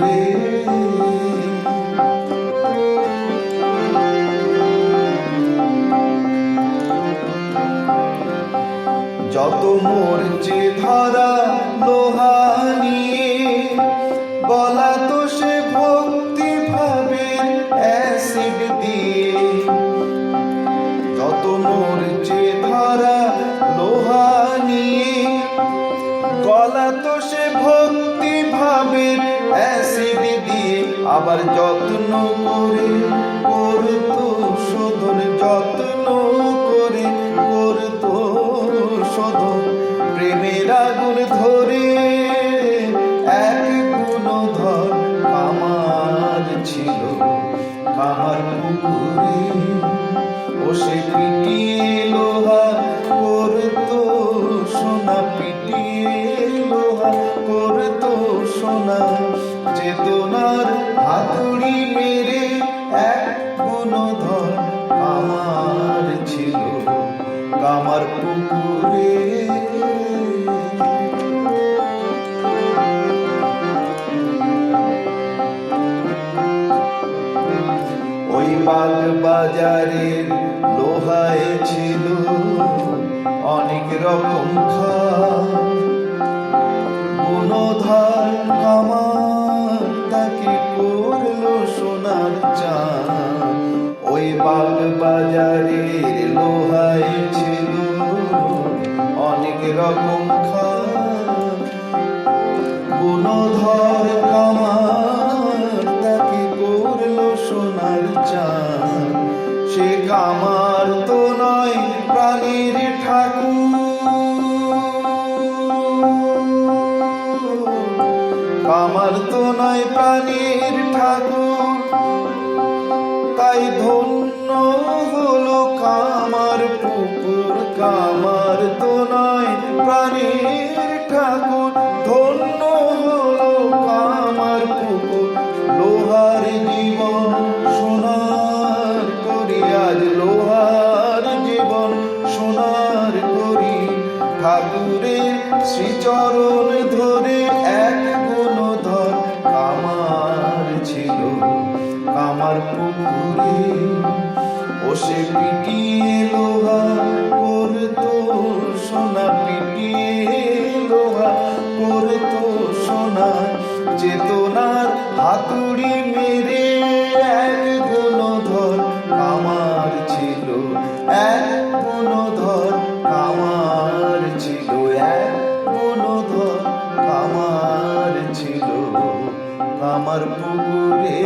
যত মরছে ধরা লোহা নিয়ে বলা তো সে ভক্তি ভাবে অ্যাসিড দিয়ে। যত ধরা আবার যত্ন করে করতো শোধন যত্ন করে করতো শোধন প্রেমের আগুন ধরে। এক গুণধর কামার ছিল, কামার পুকুরে ও সে পিটিয়ে করতো সোনা, চেতনার হাতুড়ি মেরে এক গুণধর কামার ছিল। কামার পুকুরে ওই বাগ বাজারের লোহায় ছিল অনেক রকম গুণধর চান, ওই বাগ বাজারের লোহায় ছিল। অনেক রকম গুণধর কামার, তাকে করল সোনার চান সে কামার তো নয়, প্রাণীর ঠাকুর। কামার তো নয়, প্রাণীর ঠাকুর। ধন্য হলো কামার পুকুর, কামার তো প্রাণীর ঠাকুর। ধন্য হলো কামার পুকুর, লোহার জীবন সোনার করি, আজ লোহার জীবন সোনার করি। ঠাকুরের শ্রীচরণ ধরে কামার পুকুরে। ও সে পিটিয়ে লোহা করতো সোনা, পিটিয়ে লোহা করতো সোনা। চেতনার হাতুড়ি মেরে এক গুণধর কামার ছিল, এক গুণধর কামার ছিল, এক গুণধর কামার ছিল। কামার পুকুরে।